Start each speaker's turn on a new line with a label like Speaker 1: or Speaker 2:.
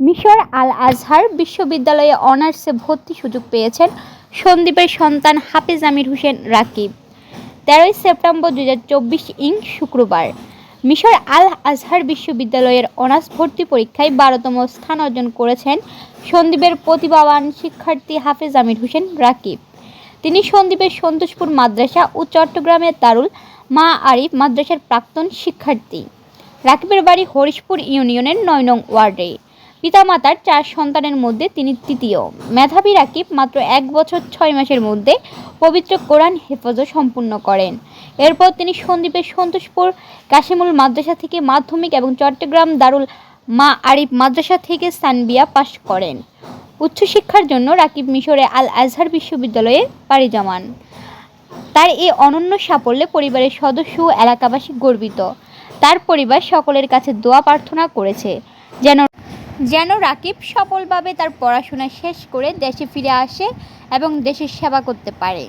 Speaker 1: মিশর আল আজহার বিশ্ববিদ্যালয়ে অনার্সে ভর্তি সুযোগ পেয়েছেন সন্দীপের সন্তান হাফিজ আমির হোসেন রাকিব। তেরোই সেপ্টেম্বর দু হাজার চব্বিশ ইং শুক্রবার মিশর আল আজহার বিশ্ববিদ্যালয়ের অনার্স ভর্তি পরীক্ষায় বারোতম স্থান অর্জন করেছেন সন্দীপের প্রতিভাবান শিক্ষার্থী হাফিজ আমির হোসেন রাকিব। তিনি সন্দীপের সন্তোষপুর মাদ্রাসা ও চট্টগ্রামের দারুল মা আরিফ মাদ্রাসার প্রাক্তন শিক্ষার্থী। রাকিবের বাড়ি হরিশপুর ইউনিয়নের নয় নং ওয়ার্ডে। পিতামাতার চার সন্তানের মধ্যে তিনি তৃতীয়। মেধাবী রাকিব মাত্র এক বছর ছয় মাসের মধ্যে পবিত্র কোরআন হেফাজত সম্পূর্ণ করেন। এরপর তিনি সন্দ্বীপের সন্তোষপুর কাশিমুল মাদ্রাসা থেকে মাধ্যমিক এবং চট্টগ্রাম দারুল মা আরিফ মাদ্রাসা থেকে সানবিয়া পাশ করেন। উচ্চশিক্ষার জন্য রাকিব মিশরে আল আজহার বিশ্ববিদ্যালয়ে পাড়ি জমান। তার এই অনন্য সাফল্যে পরিবারের সদস্য এলাকাবাসী গর্বিত। তার পরিবার সকলের কাছে দোয়া প্রার্থনা করেছে, যেন যেন রাকিব সফলভাবে তার পড়াশোনা শেষ করে দেশে ফিরে আসে এবং দেশের সেবা করতে পারে।